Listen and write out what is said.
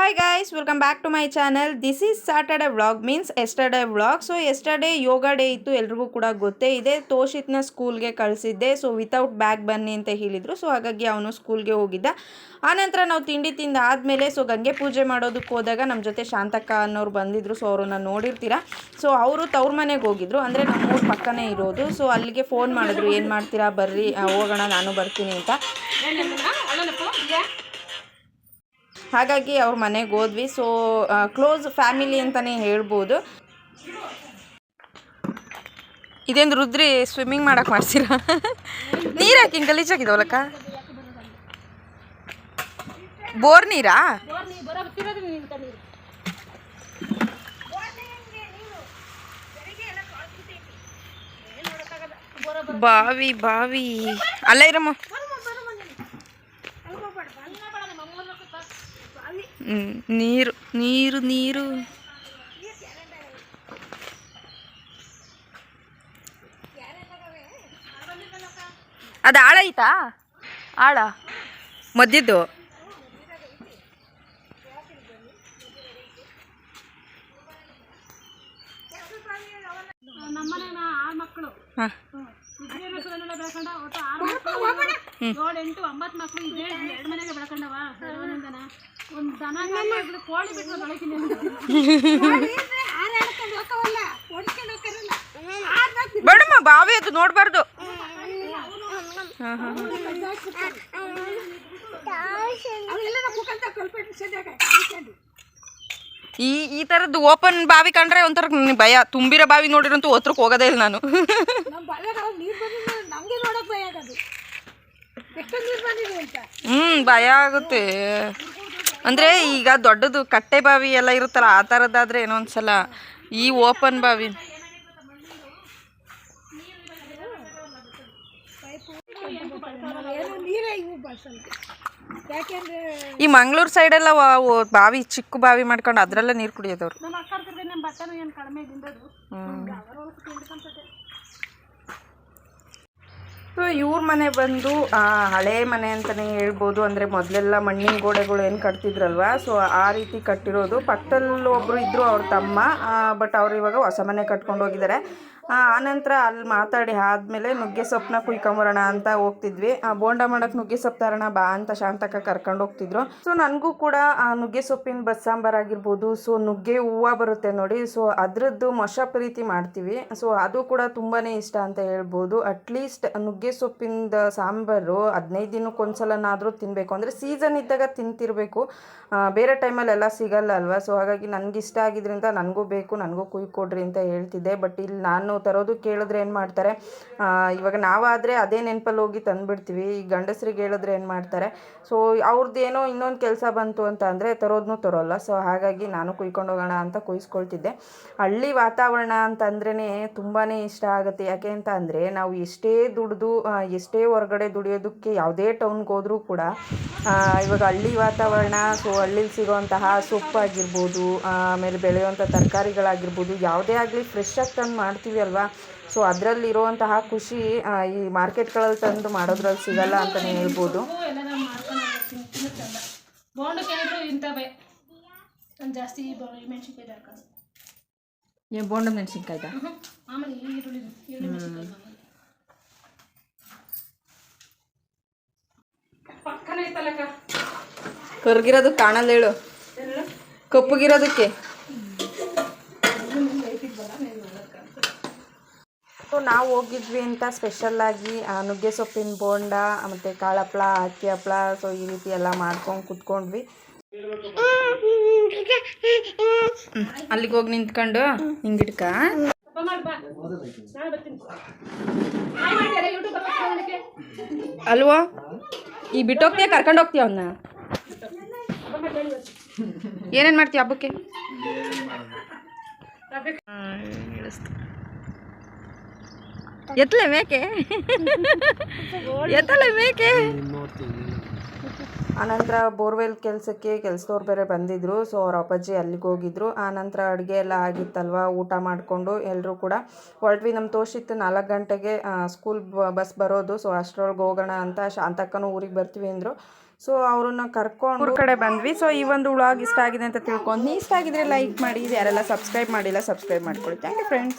Hi guys welcome back to my channel this is Saturday vlog means yesterday vlog so yesterday yoga day ಇತ್ತು, ಎಲ್ರಿಗೂ ಕೂಡ ಗೊತ್ತೇ ಇದೆ. ತೋಷಿತ್ನ ಸ್ಕೂಲ್ಗೆ ಕಳಿಸಿದ್ದೆ. ಸೊ ವಿತೌಟ್ ಬ್ಯಾಗ್ ಬನ್ನಿ ಅಂತ ಹೇಳಿದರು. ಸೊ ಹಾಗಾಗಿ ಅವನು ಸ್ಕೂಲ್ಗೆ ಹೋಗಿದ್ದ. ಆನಂತರ ನಾವು ತಿಂಡಿ ತಿಂದ ಆದಮೇಲೆ ಸೊ ಗಂಗೆ ಪೂಜೆ ಮಾಡೋದಕ್ಕೆ ಹೋದಾಗ ನಮ್ಮ ಜೊತೆ ಶಾಂತಕ್ಕ ಅನ್ನೋರು ಬಂದಿದ್ರು. ಸೊ ಅವ್ರನ್ನ ನೋಡಿರ್ತೀರ? ಸೊ ಅವರು ತವ್ರ ಮನೆಗೆ ಹೋಗಿದ್ರು. ಅಂದರೆ ನಮ್ಮ ಊರ ಪಕ್ಕನೇ ಇರೋದು. ಸೊ ಅಲ್ಲಿಗೆ ಫೋನ್ ಮಾಡಿದ್ರು. ಏನು ಮಾಡ್ತೀರಾ? ಬರ್ರಿ ಹೋಗೋಣ, ನಾನು ಬರ್ತೀನಿ ಅಂತ. ಹಾಗಾಗಿ ಅವ್ರ ಮನೆಗೆ ಹೋದ್ವಿ. ಸೊ ಕ್ಲೋಸ್ ಫ್ಯಾಮಿಲಿ ಅಂತಲೇ ಹೇಳ್ಬೋದು. ಇದೇನು ರುದ್ರಿ ಸ್ವಿಮ್ಮಿಂಗ್ ಮಾಡಕ್ಕೆ ಮಾಡ್ತೀರಾ? ನೀರು ಹಾಕಿ ಗಲೀಜಾಗಿದಾವಲಕ್ಕ ಬೋರ್ ನೀರಾ? ಬಾವಿ ಬಾವಿ. ಅಲ್ಲ ಇರಮ್ಮ. ನೀರು ನೀರು ನೀರು. ಅದು ಆಳ ಐತಾ? ಆಳ. ಮದ್ದಿದ್ದು. ನಮ್ಮನೆ ಆರು ಮಕ್ಕಳು. ಹಾಂ ಇದ್ರೇನು ಸುಗಂಧನ ಬೆಳ್ಕೊಂಡ ಒಟ್ಟು ಆರು ಮಕ್ಕಳು ಏಳು ಎಂಟು ಒಂಬತ್ತು ಮಕ್ಕಳು ಇದೆ. ಎರಡು ಮನೆಗೆ ಬೆಳ್ಕೊಂಡವ. ಸರ್ವನಿಂದನ ಒಂದು ದನ ಕೋಳಿ ಬಿಟ್ಟು ಬೆಳಕಿನ ಬೇಡಮ್ಮ ಬಾವಿ ಅದು ನೋಡಬಾರ್ದು. ಹಾಂ ಹಾಂ ಈ ಈ ಥರದ್ದು ಓಪನ್ ಬಾವಿ ಕಂಡ್ರೆ ಒಂಥರ ಭಯ. ತುಂಬಿರೋ ಬಾವಿ ನೋಡಿರಂತೂ ಹತ್ರಕ್ಕೆ ಹೋಗೋದೇ ಇಲ್ಲ ನಾನು. ಹ್ಞೂ ಭಯ ಆಗುತ್ತೆ. ಅಂದರೆ ಈಗ ದೊಡ್ಡದು ಕಟ್ಟೆ ಬಾವಿ ಎಲ್ಲ ಇರುತ್ತಲ್ಲ ಆ ಥರದ್ದಾದ್ರೆ ಏನೋ ಈ ಓಪನ್ ಬಾವಿ. ಈ ಮಂಗಳೂರು ಸೈಡೆಲ್ಲ ಬಾವಿ ಚಿಕ್ಕ ಬಾವಿ ಮಾಡ್ಕೊಂಡು ಅದರಲ್ಲೇ ನೀರು ಕುಡಿಯೋದವ್ರು ನಮ್ಮ ಅಕ್ಕ ನಮ್ಮ ಬಟ್ಟೆನೂ ಏನು ಕಡಿಮೆ ದಿಂದದು ಸೊ ಇವ್ರ ಮನೆ ಬಂದು ಹಳೆ ಮನೆ ಅಂತಲೇ ಹೇಳ್ಬೋದು. ಅಂದರೆ ಮೊದಲೆಲ್ಲ ಮಣ್ಣಿನ ಗೋಡೆಗಳು ಏನು ಕಟ್ತಿದ್ರಲ್ವ? ಸೊ ಆ ರೀತಿ ಕಟ್ಟಿರೋದು. ಪಕ್ಕದಲ್ಲಿ ಒಬ್ಬರು ಇದ್ದರು ಅವ್ರ ತಮ್ಮ. ಬಟ್ ಅವ್ರು ಇವಾಗ ಹೊಸ ಮನೆ ಕಟ್ಕೊಂಡು ಹೋಗಿದ್ದಾರೆ ಆನಂತರ ಅಲ್ಲಿ ಮಾತಾಡಿ ಆದಮೇಲೆ ನುಗ್ಗೆ ಸೊಪ್ಪನ್ನ ಕುಯ್ಕೊಂಬರೋಣ ಅಂತ ಹೋಗ್ತಿದ್ವಿ. ಆ, ಬೋಂಡ ಮಾಡೋಕ್ಕೆ ನುಗ್ಗೆ ಸೊಪ್ಪು ತರೋಣ ಬಾ ಅಂತ ಶಾಂತಕ್ಕ ಕರ್ಕೊಂಡು ಹೋಗ್ತಿದ್ರು. ಸೊ ನನಗೂ ಕೂಡ ಆ, ನುಗ್ಗೆ ಸೊಪ್ಪಿನ ಬಸ್ಸಾಂಬಾರ್ ಆಗಿರ್ಬೋದು. ಸೊ ನುಗ್ಗೆ ಹೂವು ಬರುತ್ತೆ ನೋಡಿ. ಸೊ ಅದರದ್ದು ಮೊಶಪ್ ರೀತಿ ಮಾಡ್ತೀವಿ. ಸೊ ಅದು ಕೂಡ ತುಂಬಾ ಇಷ್ಟ ಅಂತ ಹೇಳ್ಬೋದು. ಅಟ್ಲೀಸ್ಟ್ ನುಗ್ಗೆ ಸೊಪ್ಪಿಂದ ಸಾಂಬಾರು ಹದಿನೈದು ದಿನಕ್ಕೊಂದ್ಸಲನಾದರೂ ತಿನ್ನಬೇಕು ಅಂದರೆ ಸೀಸನ್ ಇದ್ದಾಗ ತಿಂತಿರಬೇಕು. ಬೇರೆ ಟೈಮಲ್ಲೆಲ್ಲ ಸಿಗಲ್ಲ ಅಲ್ವಾ? ಸೊ ಹಾಗಾಗಿ ನನಗೆ ಇಷ್ಟ ಆಗಿದ್ರಿಂದ ನನಗೂ ಬೇಕು, ನನಗೂ ಕುಯ್ಕೊಡ್ರಿ ಅಂತ ಹೇಳ್ತಿದ್ದೆ. ಬಟ್ ಇಲ್ಲಿ ನಾನು ತರೋದು ಕೇಳಿದ್ರೆ ಏನು ಮಾಡ್ತಾರೆ? ಇವಾಗ ನಾವಾದರೆ ಅದೇ ನೆನಪಲ್ಲಿ ಹೋಗಿ ತಂದುಬಿಡ್ತೀವಿ. ಈ ಗಂಡಸ್ರಿಗೆ ಹೇಳಿದ್ರೆ ಏನು ಮಾಡ್ತಾರೆ? ಸೊ ಅವ್ರದ್ದೇನೋ ಇನ್ನೊಂದು ಕೆಲಸ ಬಂತು ಅಂತ ಅಂದರೆ ತರೋದನ್ನೂ ತರೋಲ್ಲ. ಸೊ ಹಾಗಾಗಿ ನಾನು ಕುಯ್ಕೊಂಡು ಹೋಗೋಣ ಅಂತ ಕುಯ್ಸ್ಕೊಳ್ತಿದ್ದೆ. ಹಳ್ಳಿ ವಾತಾವರಣ ಅಂತಂದ್ರೇ ತುಂಬಾ ಇಷ್ಟ ಆಗುತ್ತೆ. ಯಾಕೆ ಅಂತ ಅಂದರೆ ನಾವು ಎಷ್ಟೇ ದುಡಿದು ಎಷ್ಟೇ ಹೊರಗಡೆ ದುಡಿಯೋದಕ್ಕೆ ಯಾವುದೇ ಟೌನ್ಗೆ ಹೋದರೂ ಕೂಡ ಆ, ಇವಾಗ ಹಳ್ಳಿ ವಾತಾವರಣ ಸೊ ಹಳ್ಳಿಲಿ ಸಿಗೋವಂತಹ ಸೊಪ್ಪಾಗಿರ್ಬೋದು ಆಮೇಲೆ ಬೆಳೆಯುವಂಥ ತರಕಾರಿಗಳಾಗಿರ್ಬೋದು ಯಾವುದೇ ಆಗಲಿ ಫ್ರೆಶ್ ಆಗಿ ತಂದು ಮಾಡ್ತೀವಿ ಅಲ್ವಾ? ಸೊ ಅದರಲ್ಲಿರುವಂತಹ ಖುಷಿ ಈ ಮಾರ್ಕೆಟ್ಗಳಲ್ಲಿ ತಂದು ಮಾಡೋದ್ರಲ್ಲಿ ಸಿಗಲ್ಲ ಅಂತಲೇ ಹೇಳ್ಬೋದು. ಇಂಥವೇ ಜಾಸ್ತಿ ಮೆಣಸಿನ್ಕಾಯಿ ಹಾಕೋದು ಏನು ಬೋಂಡ ಮೆಣಸಿನ್ಕಾಯ್ದ ಆಮೇಲೆ ಈ ಈರುಳ್ಳಿ ಈರುಳ್ಳಿ ಮೆಣಸಿನ್ಕಾಯಿ ಪಕ್ಕನೇ ಇತ್ತಲ್ಲಕ್ಕ ಕರ್ಗಿರೋದು ಕಾಣಲ್ಲ ಹೇಳು. ಕಪ್ಪಗಿರೋದಕ್ಕೆ. ಸೊ ನಾವು ಹೋಗಿದ್ವಿ ಅಂತ ಸ್ಪೆಷಲ್ಲಾಗಿ ನುಗ್ಗೆ ಸೊಪ್ಪಿನ ಬೋಂಡ ಮತ್ತು ಕಾಳಪ್ಳ ಅಕ್ಕಿ ಹಪ್ಳ ಸೊ ಈ ರೀತಿ ಎಲ್ಲ ಮಾಡ್ಕೊಂಡು ಕುತ್ಕೊಂಡ್ವಿ. ಅಲ್ಲಿಗೆ ಹೋಗಿ ನಿಂತ್ಕೊಂಡು ಹಿಂಗಿಡ್ಕ ಅಲ್ವೋ? ಈ ಬಿಟ್ಟೋಗ್ತೀಯ ಕರ್ಕೊಂಡು ಹೋಗ್ತೀಯ ಅವನ್ನ ಏನೇನು ಮಾಡ್ತೀಯ ಹಬ್ಬಕ್ಕೆ? ಎತ್ತಲೆ ಮೇಕೆ? ಎತ್ತಲೆ ಮೇಕೆ? ಆನಂತರ ಬೋರ್ವೆಲ್ ಕೆಲಸಕ್ಕೆ ಕೆಲಸದವ್ರು ಬೇರೆ ಬಂದಿದ್ದರು ಸೊ ಅವ್ರ ಅಪ್ಪಾಜಿ ಅಲ್ಲಿಗೆ ಹೋಗಿದ್ರು. ಆನಂತರ ಅಡುಗೆ ಎಲ್ಲ ಆಗಿತ್ತಲ್ವ? ಊಟ ಮಾಡಿಕೊಂಡು ಎಲ್ಲರೂ ಕೂಡ. ಹೊರಟ್ವಿ. ನಮ್ಮ ತೋಷಿತ್ತು ನಾಲ್ಕು ಗಂಟೆಗೆ ಸ್ಕೂಲ್ ಬಸ್ ಬರೋದು. ಸೊ ಅಷ್ಟರೊಳಗೆ ಹೋಗೋಣ ಅಂತ ಶಾಂತಕ್ಕನೂ ಊರಿಗೆ ಬರ್ತೀವಿ ಅಂದರು. ಸೊ ಅವ್ರನ್ನ ಕರ್ಕೊಂಡು ಊರ ಕಡೆ ಬಂದ್ವಿ. ಸೊ ಈ ಒಂದು ವ್ಲಾಗ್ ಇಷ್ಟ ಆಗಿದೆ ಅಂತ ತಿಳ್ಕೊಂಡು ಇಷ್ಟ ಆಗಿದ್ರೆ ಲೈಕ್ ಮಾಡಿ. ಯಾರೆಲ್ಲ ಸಬ್ಸ್ಕ್ರೈಬ್ ಮಾಡಿಲ್ಲ ಸಬ್ಸ್ಕ್ರೈಬ್ ಮಾಡ್ಕೊಳ್ಳಿ ಥ್ಯಾಂಕ್ ಯು ಫ್ರೆಂಡ್ಸ್